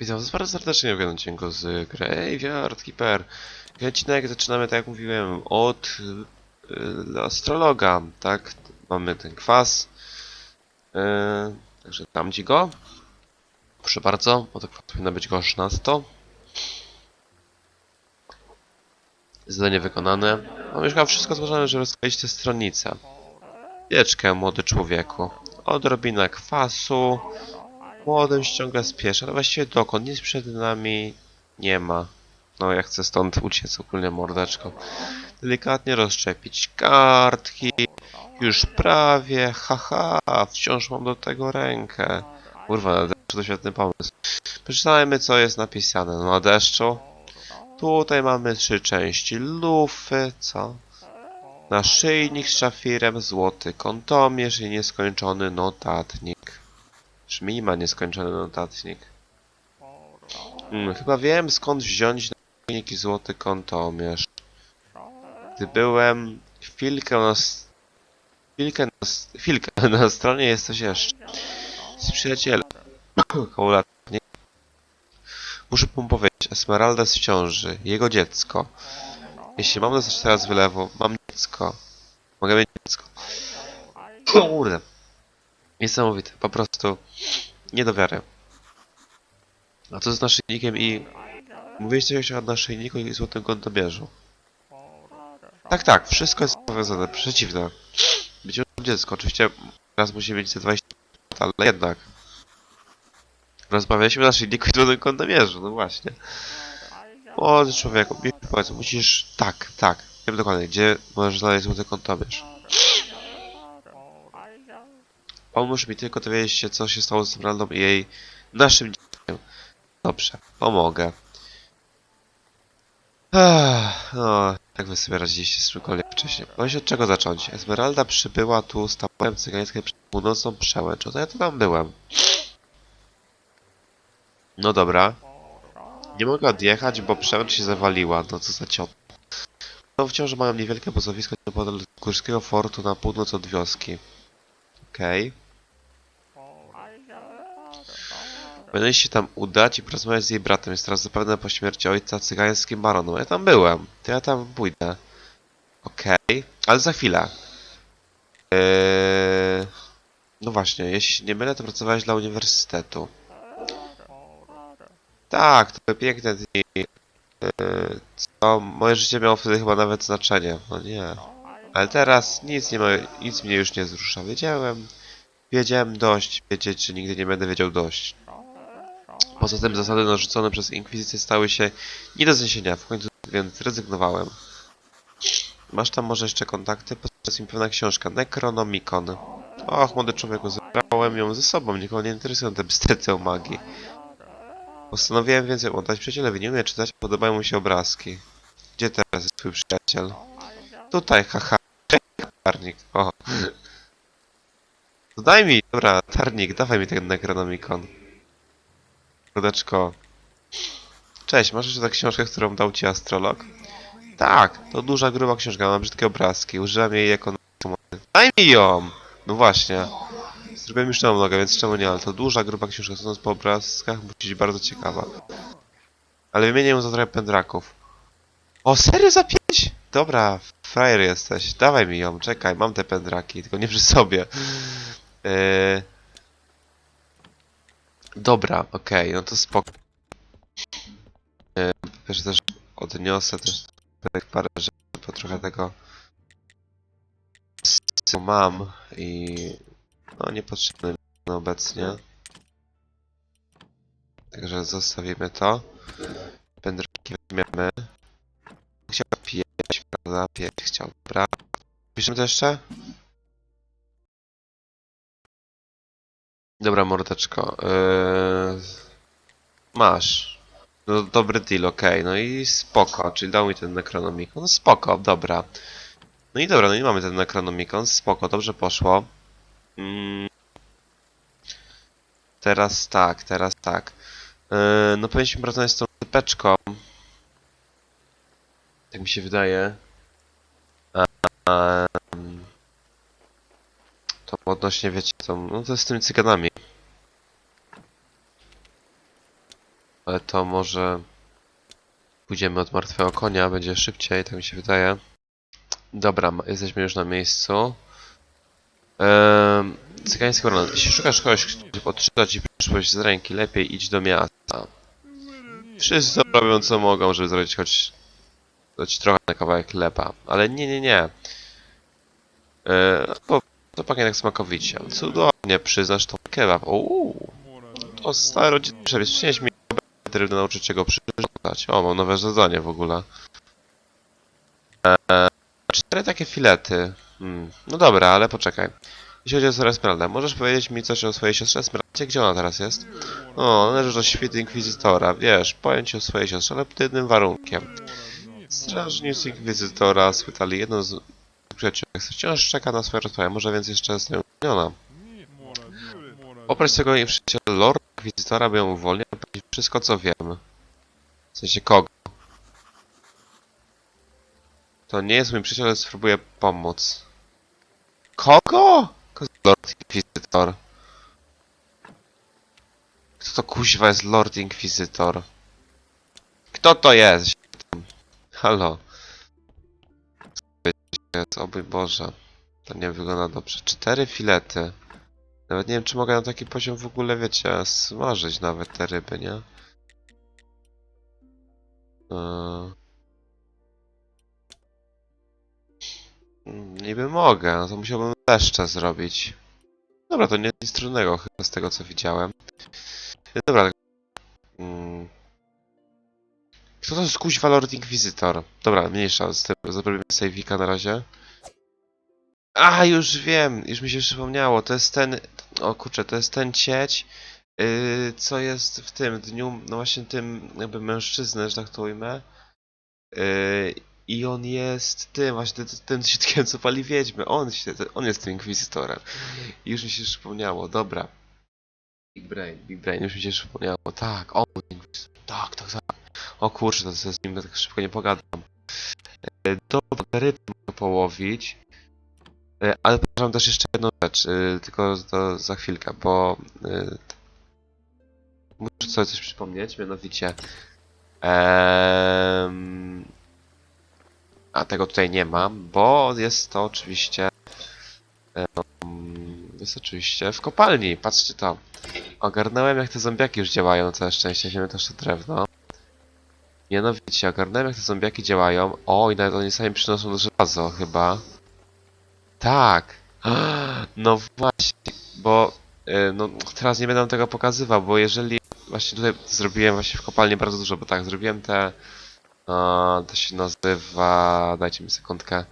Witam was bardzo serdecznie w jednym odcinku z Graveyard Keeper. Odcinek zaczynamy, tak jak mówiłem, od y, astrologa, tak? Mamy ten kwas. Y, także dam ci go. Proszę bardzo, bo to kwas powinno być na 100. Zadanie wykonane. Mam już chyba wszystko złożone, żeby skleić tę stronnicę. Wieczkę, młody człowieku. Odrobina kwasu. Młodym ściąga spieszę, ale właściwie dokąd? Nic przed nami nie ma. No, ja chcę stąd uciec ogólnie mordeczką. Delikatnie rozszczepić kartki. Już prawie, haha, wciąż mam do tego rękę. Kurwa, to świetny pomysł. Przeczytajmy, co jest napisane. No, na deszczu. Tutaj mamy trzy części lufy, co? Naszyjnik z szafirem, złoty kątomierz i nieskończony notatnik. Brzmi ma nieskończony notatnik. Hmm, chyba wiem skąd wziąć naszyjnik i złoty kątomierz. Gdy byłem chwilkę na... Chwilkę na... Chwilkę na stronie jest coś jeszcze. Z przyjacielem. Koło lat, nie? Muszę mu powiedzieć, Esmeralda jest w ciąży, jego dziecko. Jeśli mam dostać teraz wylewu, mam dziecko. Mogę mieć dziecko. Kurde. Niesamowite, po prostu nie do wiary. A co z naszyjnikiem i... Mówiłeś coś o naszyjniku i złotym kątobierzu. Tak, tak, wszystko jest powiązane, przeciwne. Być może dziecko, oczywiście teraz musi mieć te 20 lat, ale jednak. Rozmawialiśmy o naszyjniku i złotym kątobierzu, no właśnie. Młody człowieku, mi powiedz, musisz... Tak, tak, wiem dokładnie, gdzie możesz znaleźć złoty kątobierz. Pomóż mi tylko dowiedzieć się, co się stało z Emeraldą i jej naszym dzieckiem. Dobrze, pomogę. Ech, no, jak wy sobie radziliście z czymkolwiek wcześniej? Właśnie od czego zacząć? Esmeralda przybyła tu z taborem cygańskim przed północną przełęcz. No ja to tam byłem. No dobra. Nie mogę odjechać, bo przełęcz się zawaliła. No co za ciot. No wciąż mają niewielkie pozowisko niepodal górskiego fortu na północ od wioski. Okej. Będę się tam udać i porozmawiać z jej bratem. Jest teraz zapewne po śmierci ojca cygańskim baronem. Ja tam byłem. To ja tam pójdę. Okej. Ale za chwilę. Eee... No właśnie, jeśli nie mylę, to pracowałeś dla uniwersytetu. Tak, to były piękne dni. Eee, co? Moje życie miało wtedy chyba nawet znaczenie. No nie. Ale teraz nic nie ma, nic mnie już nie wzrusza. Wiedziałem, wiedziałem dość, wiedzieć, że nigdy nie będę wiedział dość. Poza tym zasady narzucone przez Inkwizycję stały się nie do zniesienia, w końcu więc zrezygnowałem. Masz tam może jeszcze kontakty? Podczas mi pewna książka, Necronomicon. Och, młody człowieku, zabrałem ją ze sobą, nikogo nie interesują te bzdety o magii. Postanowiłem więcej oddać przyjacielowi, nie umie czytać, podobają mu się obrazki. Gdzie teraz jest twój przyjaciel? Tutaj, haha. Tarnik, o. To daj mi, dobra, tarnik, dawaj mi ten Necronomicon. Rodeczko. Cześć, masz jeszcze tę książkę, którą dał ci astrolog? Tak, to duża, gruba książka, ma brzydkie obrazki, użyłem jej jako... Daj mi ją! No właśnie. Zrobiłem już tą nogę, więc czemu nie, ale to duża, gruba książka, sądząc po obrazkach, musi być bardzo ciekawa. Ale wymienię ją za trochę pędraków. O, serio za pięć? Dobra, frajer jesteś. Dawaj mi ją, czekaj, mam te pędraki, tylko nie przy sobie. Yy... Dobra, okej, no to spoko. Wiesz, też odniosę też parę rzeczy, bo trochę tego s- mam i no niepotrzebne mi obecnie. Także zostawimy to. Pędraki weźmiemy. Chciał pieć, prawda? Pieć chciał, dobra. Piszemy to jeszcze? Dobra, mordeczko. Yy... Masz. No dobry deal, okej. No i spoko, czyli dał mi ten Necronomicon. No spoko, dobra. No i dobra, no i mamy ten Necronomicon. Spoko, dobrze poszło. Mm. Teraz tak, teraz tak. Yy, no powinniśmy porozmawiać z tą typeczką. Tak mi się wydaje. Ehm, to odnośnie, wiecie, tą, no to z tymi cyganami. Ale to może pójdziemy od martwego konia, będzie szybciej, tak mi się wydaje. Dobra, jesteśmy już na miejscu. Ehm, Cygański jeśli szukasz kogoś, kto odczyta ci przyszłość z ręki, lepiej idź do miasta. Wszyscy robią co mogą, żeby zrobić choć, choć trochę na kawałek chleba. Ale nie, nie, nie. Eee, bo to pachnie smakowicie. Cudownie, przyznasz to kebab. Uuu, to stary rodzina przepis. Przynieś mi nauczyć się go przyrządzać. O, mam nowe zadanie w ogóle. Eee, cztery takie filety. Hmm. No dobra, ale poczekaj. Jeśli chodzi o Esmeraldę, możesz powiedzieć mi coś o swojej siostrze Esmeraldzie? Gdzie ona teraz jest? O, należy do świty Inkwizytora. Wiesz, powiem ci o swojej siostrze, ale pod jednym warunkiem. Strażnicy Inkwizytora schwytali jedną z wciąż czeka na swoje rozprawy, może więc jeszcze jest nieuniona. Oprócz tego jej przyjaciel Lord Inkwizytora by ją uwolnił, powiedzieć wszystko co wiem. W sensie kogo? To nie jest mój przyjaciel, ale spróbuję pomóc. Kogo? Lord Inkwizytor? Kto to kuźwa jest Lord Inkwizytor? Kto to jest? Halo. Jest, o mój Boże. To nie wygląda dobrze. Cztery filety. Nawet nie wiem, czy mogę na taki poziom w ogóle, wiecie, smażyć nawet te ryby, nie? Mm, Niby mogę, no to musiałbym jeszcze zrobić. Dobra, to nie nic trudnego chyba z tego co widziałem. Dobra. tak- Mm. Kto to jest kuźwa Lord Inquisitor? Dobra, mniejsza z tym, zrobimy save'ika na razie. A, już wiem, już mi się przypomniało, to jest ten, o kurczę, to jest ten cieć, yy, co jest w tym dniu, no właśnie tym jakby mężczyznę, że tak to ujmę. Yy, I on jest tym, właśnie tym, tym co pali wiedźmy, on, się, on jest tym inkwizytorem. I już mi się przypomniało, dobra. Big Brain, Big Brain, już mi się przypomniało, tak, inkwizytor, tak, tak, tak. O kurczę, to z nim tak szybko nie pogadam. Yy, Dobra, ryby mogę połowić. E, Ale powiem też jeszcze jedną rzecz, y, tylko to za chwilkę, bo muszę sobie coś przypomnieć, mianowicie em, a tego tutaj nie mam, bo jest to oczywiście em, jest oczywiście w kopalni, patrzcie to. Ogarnąłem jak te zombiaki już działają, całe szczęście, ziemię też to drewno. Mianowicie, ogarnąłem jak te zombiaki działają, o i nawet oni sami przynoszą żelazo chyba. Tak. No właśnie, bo y, no, teraz nie będę tego pokazywał, bo jeżeli właśnie tutaj zrobiłem właśnie w kopalni bardzo dużo, bo tak, zrobiłem te to się nazywa, dajcie mi sekundkę,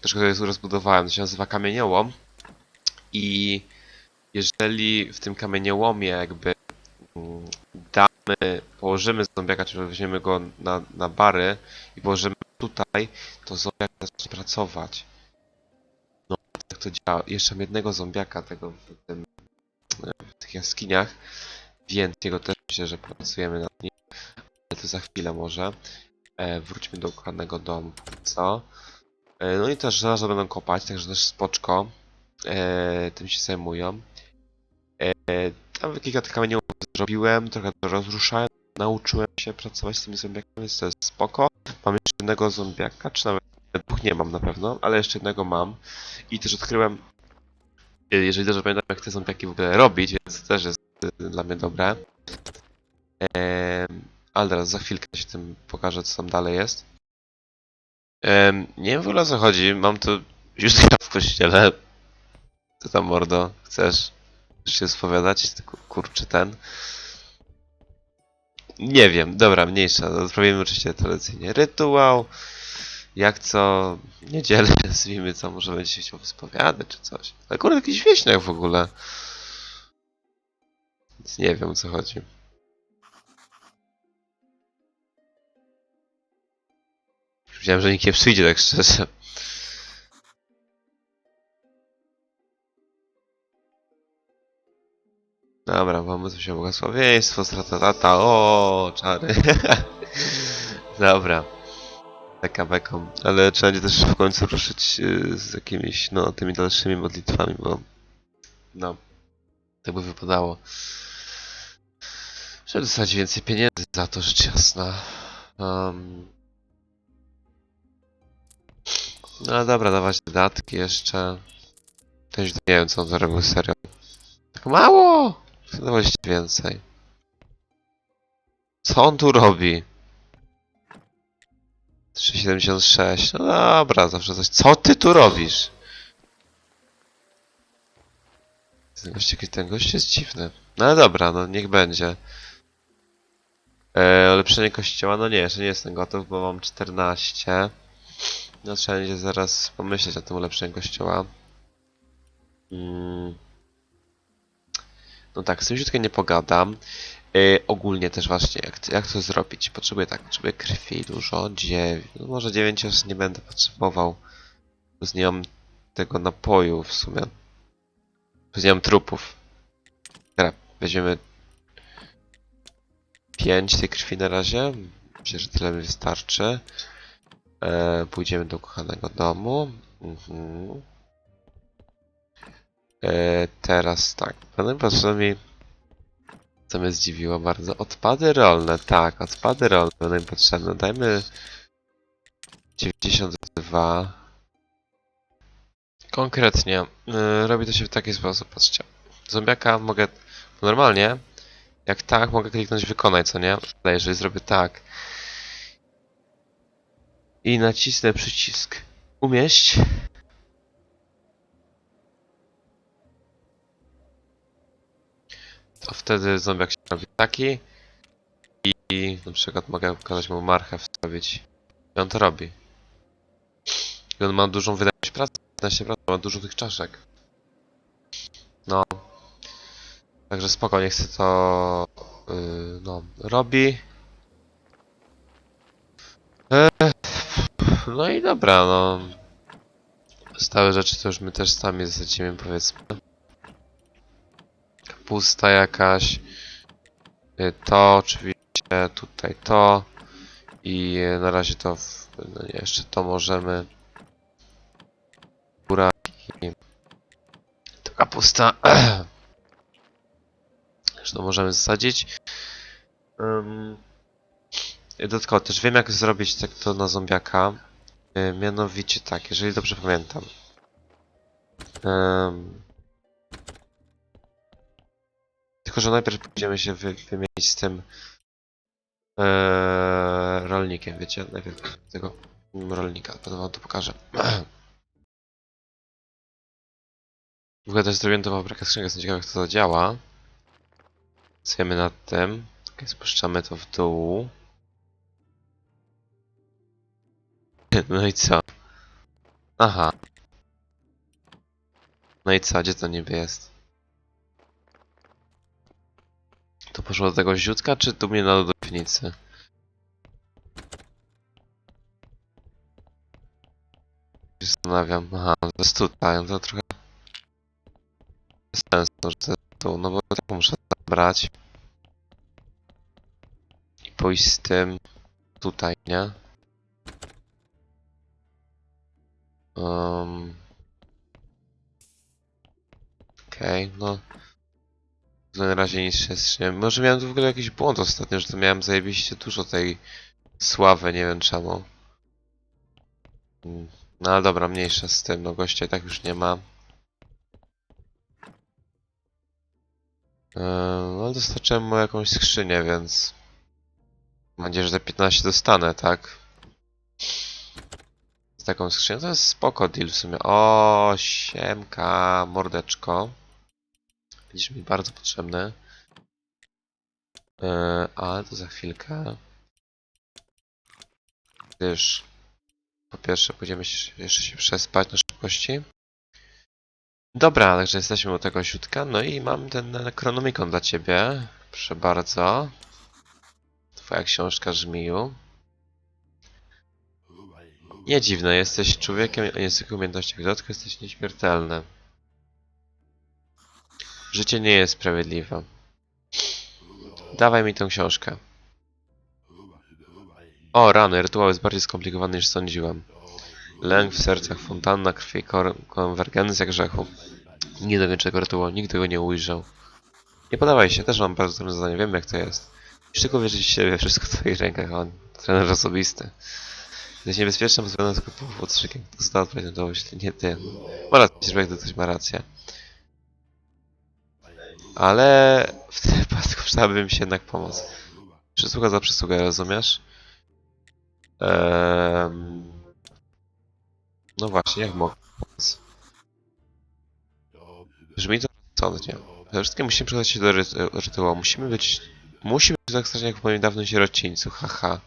troszkę to jest rozbudowałem, to się nazywa kamieniołom i jeżeli w tym kamieniołomie jakby mm, damy, położymy zombiaka, czy weźmiemy go na, na bary i położymy tutaj, to zombiak zacznie pracować jak to działa. Jeszcze mam jednego zombiaka tego w, tym, w tych jaskiniach, więc jego też myślę, że pracujemy nad nim, ale to za chwilę może. E, wróćmy do kochanego domu, co. E, no i też żelazo będą kopać, także też spoczko. E, tym się zajmują. E, tam kilka tych kamieni zrobiłem, trochę to rozruszałem, nauczyłem się pracować z tymi zombiakami, więc to jest spoko. Mam jeszcze jednego zombiaka, czy nawet dwóch nie mam na pewno, ale jeszcze jednego mam. I też odkryłem, y, jeżeli dobrze pamiętam, jak te zombiaki w ogóle robić, więc to też jest y, dla mnie dobre. Ale teraz za chwilkę się tym pokażę, co tam dalej jest. Nie wiem w ogóle o co chodzi, mam tu już w kościele. Co tam mordo, chcesz? Się spowiadać? Tylko kurczę ten. Nie wiem, dobra, mniejsza. Odprawimy oczywiście tradycyjnie rytuał. Jak co niedzielę, nazwijmy co, może będzie się chciał wyspowiadać czy coś. Ale kurde, jakiś wieśniak w ogóle. Więc nie wiem o co chodzi. Myślałem, że nikt nie przyjdzie tak szczerze. Dobra, pomóc się błogosławieństwo, strata tata, o czary. Dobra. Beka beką, ale trzeba będzie też w końcu ruszyć y, z jakimiś, no, tymi dalszymi modlitwami, bo no, tak by wypadało. Żeby dostać więcej pieniędzy za to, rzecz jasna. Um... No dobra, dawać dodatki jeszcze. Też nie wiem, co on zarobił serio. Tak mało! Dawać więcej. Co on tu robi? 3,76. No dobra, zawsze coś. Co ty tu robisz? Ten gość, ten gość jest dziwny. No ale dobra, no niech będzie. E, ulepszenie kościoła, no nie, jeszcze nie jestem gotów, bo mam 14. No trzeba będzie zaraz pomyśleć o tym ulepszeniu kościoła. Mm. No tak, z tym nie pogadam. E, ogólnie też właśnie, jak, jak to zrobić? Potrzebuję tak, potrzebuję krwi dużo, 9, no może 9 już nie będę potrzebował. Plus nie tego napoju w sumie. Plus nie trupów. Dobra, weźmiemy 5 tej krwi na razie. Myślę, że tyle mi wystarczy. E, pójdziemy do kochanego domu. Mhm. E, teraz tak. Panem mi co mnie zdziwiło bardzo. Odpady rolne, tak, odpady rolne będą mi potrzebne. Dajmy 92. Konkretnie, yy, robi to się w taki sposób, patrzcie. Zombiaka mogę, normalnie, jak tak, mogę kliknąć wykonaj, co nie? Ale jeżeli zrobię tak i nacisnę przycisk umieść, to wtedy zombiak się robi taki i na przykład mogę pokazać mu marchew wstawić i on to robi. I on ma dużą wydajność pracy, 15%, ma dużo tych czaszek. No. Także spoko, nie chcę to... Yy, no, robi. No i dobra, no. Stałe rzeczy to już my też sami zasadzimy, powiedzmy. Kapusta jakaś. Y, To oczywiście, tutaj to. I na razie to, w, no nie, jeszcze to możemy. Buraki. To kapusta. Jeszcze to możemy zasadzić. Um, dodatkowo też wiem jak zrobić tak to na zombiaka. Y, Mianowicie tak, jeżeli dobrze pamiętam. Em, tylko, że najpierw pójdziemy się wy, wymienić z tym eee, rolnikiem, wiecie? Najpierw tego rolnika, potem wam to pokażę. W ogóle też zrobiłem to fabrykę skrzynkę, jestem ciekawy jak to działa. Pracujemy nad tym. Okay, spuszczamy to w dół. No i co? Aha. No i co? Gdzie to niby jest? To poszło do tego źródła, czy tu mnie na? Się Zastanawiam. Aha, to jest tutaj, no to trochę... Bez sensu, że tu, no bo tak muszę zabrać. I pójść z tym tutaj, nie? Um... Okej, no... Na razie nic się wstrzymie. Może miałem tu w ogóle jakiś błąd ostatnio, że to miałem zajebiście dużo tej sławy, nie wiem czemu. Mm, No ale dobra, mniejsza z tym, no gościa i tak już nie ma. Eee, no dostarczyłem mu jakąś skrzynię, więc... Mam nadzieję, że te 15 dostanę, tak? Z taką skrzynią to jest spoko deal w sumie. O, siemka, mordeczko. Będziesz mi bardzo potrzebny. Eee, ale to za chwilkę. Gdyż po pierwsze pójdziemy się, jeszcze się przespać na szybkości. Dobra, także jesteśmy u tego siutka. No i mam ten Necronomicon dla ciebie. Proszę bardzo. Twoja książka żmiju. Nie dziwne, jesteś człowiekiem o niezwykłych umiejętnościach. W dodatku jesteś nieśmiertelny. Życie nie jest sprawiedliwe. Dawaj mi tę książkę. O, rany, rytuał jest bardziej skomplikowany niż sądziłem. Lęk w sercach, fontanna krwi, konwergencja grzechu. Nigdy niczego rytuału, nigdy go nie ujrzał. Nie podawaj się, też mam bardzo trudne zadanie, wiem jak to jest. Już tylko wierzyć w siebie, wszystko w twoich rękach, on. Trener osobisty. Jesteś niebezpieczny, bo zmiana tylko powodszykiem. To zda odpowiedzialność, nie ty. Ma rację, że ktoś ma rację. Ale w tym wypadku przydałabym się jednak pomoc. Przysługa za przysługę, rozumiesz? Ehm... No właśnie, jak mogę pomóc? Brzmi to rozsądnie. Przede wszystkim musimy przydać się do rytu rytuału. Musimy być... Musimy być tak jak w moim dawnym sierocińcu, haha.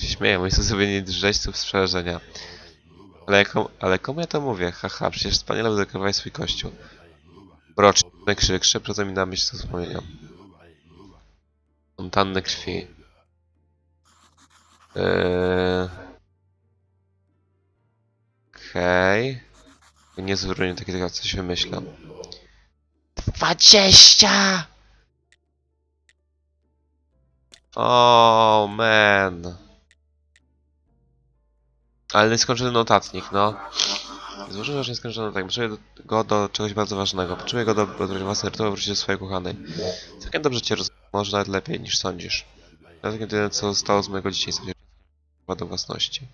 Się śmieję, moi sobie nie drżeźców z przerażenia. Ale, ale komu ja to mówię? Haha, przecież wspaniale wydekorowałeś swój kościół. Mroczny krzyk, szybko mi na myśl wspomnienia. Fontanny krwi. Eee... Okej. Nie zupełnie takiego coś wymyślam. Dwadzieścia! O man. Ale nieskończony notatnik, no. Złożyłem, że nieskończony notatnik. Potrzebuję do- go do czegoś bardzo ważnego. Potrzebuję go do do własnej rytuału wrócić do swojej kochanej. Całkiem dobrze cię rozumiem. Może nawet lepiej niż sądzisz. Dlatego jedyne co zostało z mojego dzieciństwa chyba do własności.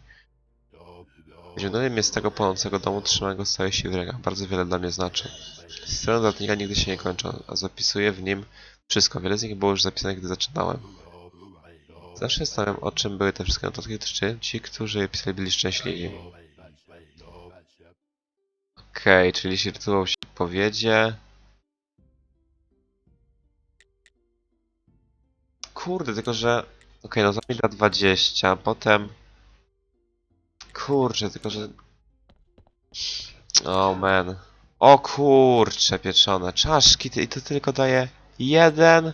Zimnowie mnie z tego płonącego domu trzyma go z całej siły w rękach. Bardzo wiele dla mnie znaczy. Strony dodatnika nigdy się nie kończą, a zapisuję w nim wszystko. Wiele z nich było już zapisane, gdy zaczynałem. Zawsze zastanawiam, o czym były te wszystkie notatki, czy ci, którzy je pisali, byli szczęśliwi. Okej, czyli jeśli rytuał się powiedzie... Kurde, tylko że... Okej, no to mi da 20, potem... Kurczę, tylko że... O man. O kurcze pieczone. Czaszki i to tylko daje jeden.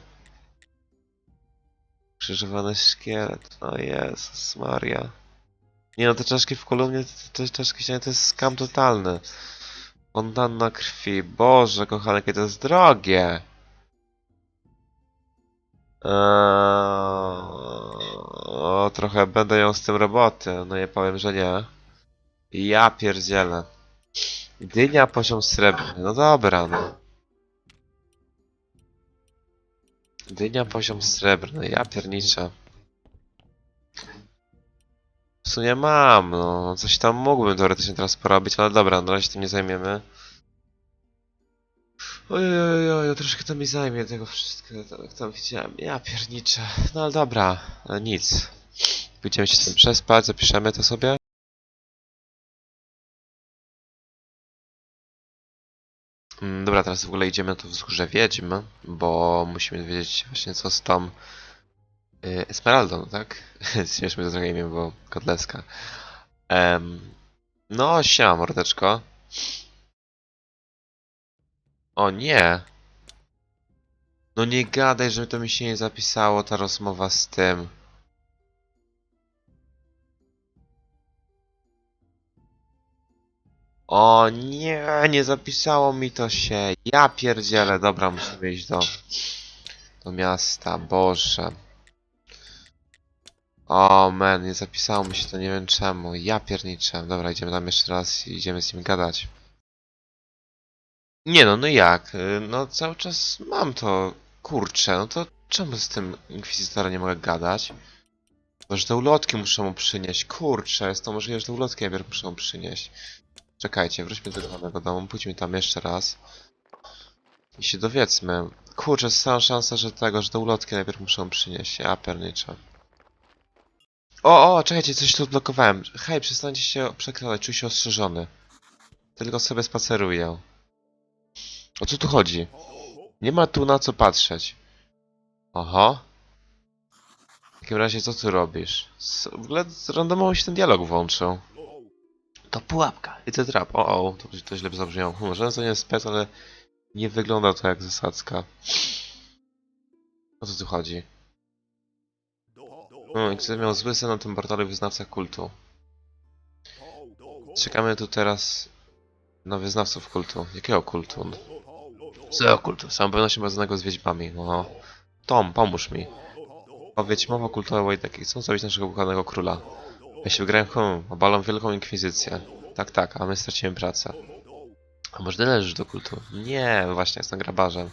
Krzyżowany szkielet. O Jezus Maria. Nie no, te czaszki w kolumnie, te, te czaszki ściany to jest skam totalny. Fontanna krwi. Boże, kochane, jakie to jest drogie. Eee, o, trochę będę ją z tym roboty. No nie powiem, że nie. Ja pierdzielę. Dynia poziom srebrny. No dobra, no. Dynia poziom srebrny. Ja pierniczę. W sumie mam, no. Coś tam mógłbym teoretycznie teraz porobić, ale dobra, na razie tym nie zajmiemy. Oj, oj, oj, troszkę to mi zajmie tego wszystkiego, tam, jak tam widziałem. Ja pierniczę. No ale dobra, e, nic. Pójdziemy się tam przespać, zapiszemy to sobie. Mm, Dobra, teraz w ogóle idziemy na to wzgórze Wiedźm, bo musimy wiedzieć właśnie co z tą Esmeraldą, tak? Śmieszmy to trochę imię, bo Kotleska. Em, no, siema mordeczko. O nie! No nie gadaj, że to mi się nie zapisało, ta rozmowa z tym. O nie, nie zapisało mi to się. Ja pierdzielę, dobra, musimy iść do, do miasta, Boże. O man, nie zapisało mi się to, nie wiem czemu. Ja pierniczę. Dobra, idziemy tam jeszcze raz i idziemy z nim gadać. Nie no, no jak? Y, No cały czas mam to. Kurczę, no to czemu z tym Inkwizytorem nie mogę gadać? Może te ulotki muszę mu przynieść. Kurczę, jest to możliwe, że te ulotki najpierw muszę mu przynieść. Czekajcie, wróćmy do danego domu, pójdźmy tam jeszcze raz. I się dowiedzmy. Kurczę, jest cała szansa, że tego, że te ulotki najpierw muszę mu przynieść. Ja pierniczę. O, o, czekajcie, coś tu odblokowałem. Hej, przestańcie się przekradać, czuj się ostrzeżony. Tylko sobie spaceruję. O co tu chodzi? Nie ma tu na co patrzeć. Oho. W takim razie co tu robisz? W ogóle randomowo się ten dialog włączył. To pułapka. It's a trap. O, o, to, to źle zabrzmiało. Hmm, Może to nie jest spec, ale nie wygląda to jak zasadzka. O co tu chodzi? Gdy miał zły sen na tym portalu wyznawca kultu. Czekamy tu teraz na wyznawców kultu. Jakiego kultu? Co kultu? Z całą pewnością związanego z wiedźmami. No. Tom, pomóż mi. Powiedź mowa kultowa Wojtek. Chcą zabić naszego ukochanego króla. Jeśli wygrają hmm, obalą wielką inkwizycję. Tak, tak, a my stracimy pracę. A może należysz do kultu? Nie, właśnie, jestem grabarzem.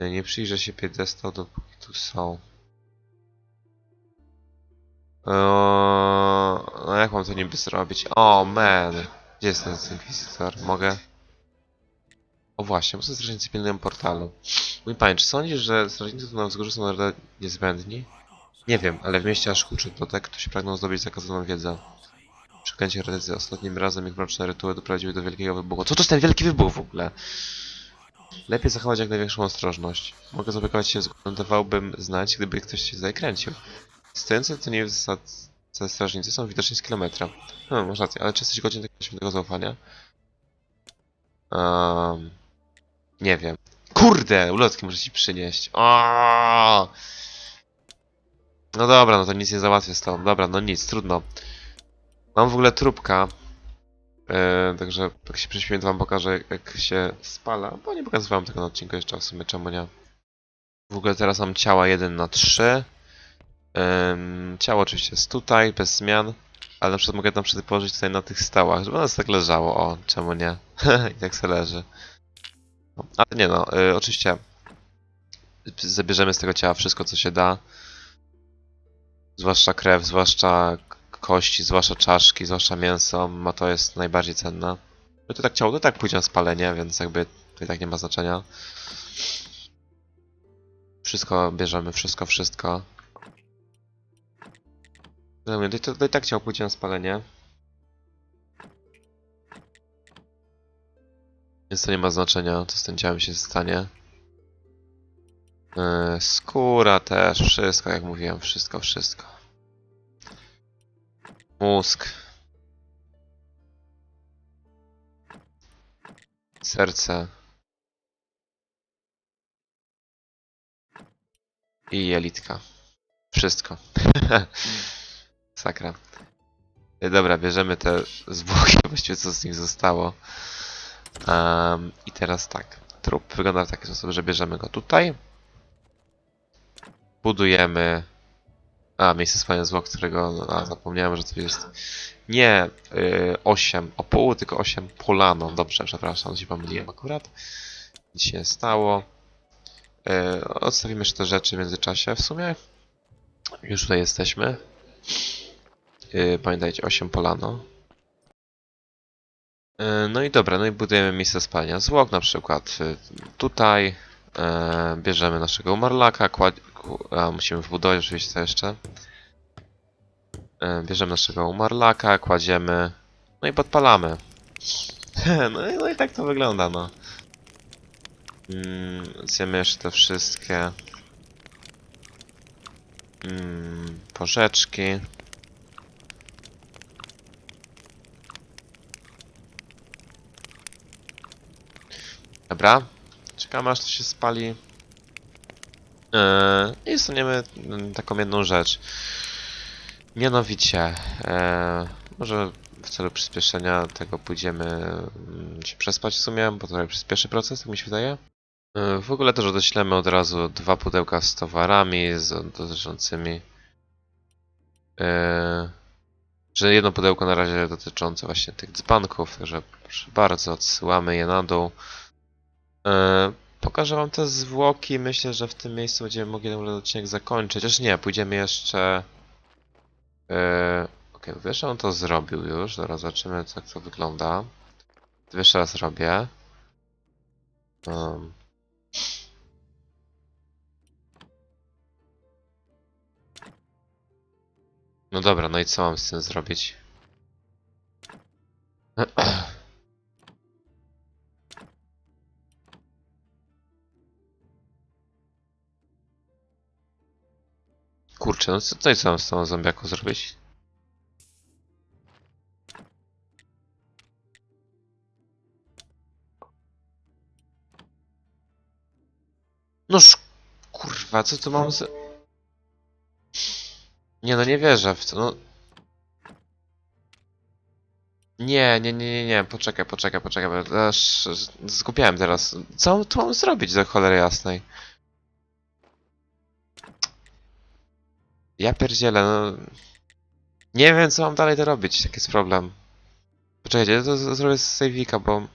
Ja nie przyjrzę się piedestał, dopóki tu są. Eee, no jak mam to niby zrobić? O, man! Gdzie jest ten Inquisitor? Mogę? O właśnie, bo strażnicy pilnują portalu. Mój panie, czy sądzisz, że strażnicy tu na wzgórzu są naprawdę niezbędni? Nie wiem, ale w mieście aż huczy do tak, ktoś pragnął zdobyć zakazaną wiedzę. Przeklęcie heretycy ostatnim razem ich mroczne rytuły doprowadziły do wielkiego wybuchu. Co to jest ten wielki wybuch w ogóle? Lepiej zachować jak największą ostrożność. Mogę zaopiekować się zgodem, dawałbym znać, gdyby ktoś się tutaj Stojące to nie w zasadce strażnicy są widoczni z kilometra. Hmm, masz rację, ale czy jesteś godzien takiego zaufania? Um, nie wiem. Kurde, ulotki muszę ci przynieść. O! No dobra, no to nic nie załatwię z tobą. Dobra, no nic, trudno. Mam w ogóle trupka. E, także jak się prześmię, to wam pokażę jak się spala. Bo nie pokazywałem tego na odcinku jeszcze w sumie, czemu nie. W ogóle teraz mam ciała 1 na 3. Ym, ciało oczywiście jest tutaj, bez zmian. Ale na przykład mogę na przykład położyć tutaj na tych stałach, żeby ono tak leżało. O, czemu nie? I tak se leży. No, Ale nie no, y, oczywiście zabierzemy z tego ciała wszystko co się da. Zwłaszcza krew, zwłaszcza kości, zwłaszcza czaszki, zwłaszcza mięso, ma to jest najbardziej cenne. No to tak ciało to tak pójdzie na spalenie, więc jakby to i tak nie ma znaczenia. Wszystko bierzemy, wszystko, wszystko. Mówię, to, to i tak ciało pójdzie na spalenie. Więc to nie ma znaczenia, co z tym ciałem się stanie. Yy, skóra też, wszystko, jak mówiłem, wszystko, wszystko. Mózg. Serce. I jelitka. Wszystko. Sakra. Yy, Dobra, bierzemy te zwłoki, właściwie co z nich zostało. Em, I teraz tak. Trup wygląda w taki sposób, że bierzemy go tutaj. Budujemy. A, miejsce spania zwłok, którego. no, A, zapomniałem, że tu jest. Nie, y, 8 o pół, tylko 8 polano. Dobrze, przepraszam, się pomyliłem akurat. Nic się nie stało. Y, odstawimy jeszcze te rzeczy w międzyczasie w sumie. Już tutaj jesteśmy. Y, pamiętajcie, 8 polano. Y, No i dobra, no i budujemy miejsce spalania zwłok, na przykład y, tutaj. E, bierzemy naszego umarlaka, kład... A, musimy wbudować oczywiście to jeszcze. E, bierzemy naszego umarlaka, kładziemy, no i podpalamy. no, i, no i tak to wygląda, no. Mm, zjemy jeszcze te wszystkie mm, porzeczki. Dobra, czekamy aż to się spali. Eee, I staniemy mm, taką jedną rzecz. Mianowicie, eee, może w celu przyspieszenia tego pójdziemy mm, się przespać w sumie, bo to przyspieszy proces, tak mi się wydaje. Eee, w ogóle też odeślemy od razu dwa pudełka z towarami z, dotyczącymi. Eee, że jedno pudełko na razie dotyczące właśnie tych dzbanków, także proszę bardzo, odsyłamy je na dół. E, pokażę wam te zwłoki. Myślę, że w tym miejscu będziemy mogli ten odcinek zakończyć. Chociaż nie, pójdziemy jeszcze. E, Okej, okay, wiesz, on to zrobił już. Zaraz zobaczymy, jak to wygląda. Jeszcze raz robię. Um. No dobra, no i co mam z tym zrobić? Kurczę, no co mam z tą zombiaką zrobić? Noż, kurwa, co tu mam z... Nie no, nie wierzę w to, no... Nie, nie, nie, nie, nie, poczekaj, poczekaj, poczekaj, bo aż zgubiałem teraz. Co tu mam zrobić do cholery jasnej? Ja pierdzielę, no... Nie wiem, co mam dalej to robić, taki jest problem. Poczekajcie, to z- zrobię z save'ika, bo...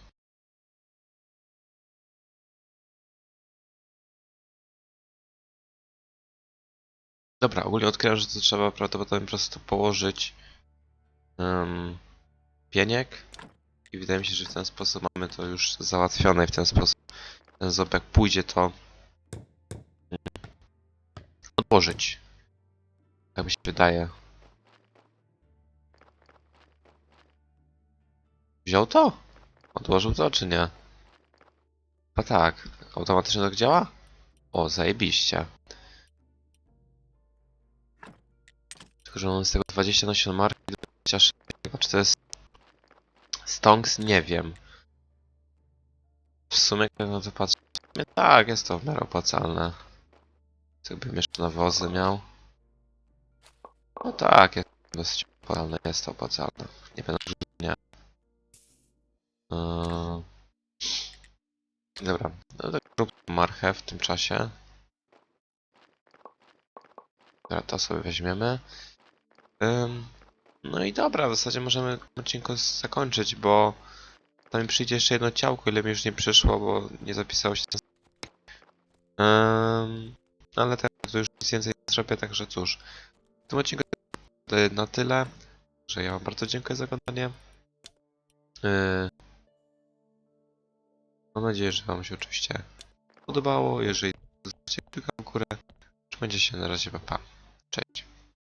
Dobra, ogólnie odkryłem, że to trzeba prawdopodobnie po prostu położyć um, pieniek i wydaje mi się, że w ten sposób mamy to już załatwione i w ten sposób ten ząb jak pójdzie to odłożyć. Tak mi się wydaje. Wziął to? Odłożył to, czy nie? A tak. Automatycznie tak działa? O, zajebiście. Tylko, że z tego 20 nasion marki, 26. Chyba, czy to jest... Stonks? Nie wiem. W sumie, jak na to patrzę... Tak, jest to w miarę opłacalne. Co bym jeszcze nawozy miał? No tak, jest dosyć opłacalne, jest opłacalne. Nie będę nie. Yy... Dobra, no to rób marchew w tym czasie. Dobra, to sobie weźmiemy. No i dobra, w zasadzie możemy odcinku zakończyć, bo tam przyjdzie jeszcze jedno ciałko, ile mi już nie przyszło, bo nie zapisało się. Ym, ale teraz to już nic więcej nie zrobię, także cóż. W tym odcinku to na tyle, że ja wam bardzo dziękuję za oglądanie. Yy, mam nadzieję, że wam się oczywiście podobało. Jeżeli zostawicie klikam w górę, trzymajcie się na razie, pa pa. Cześć.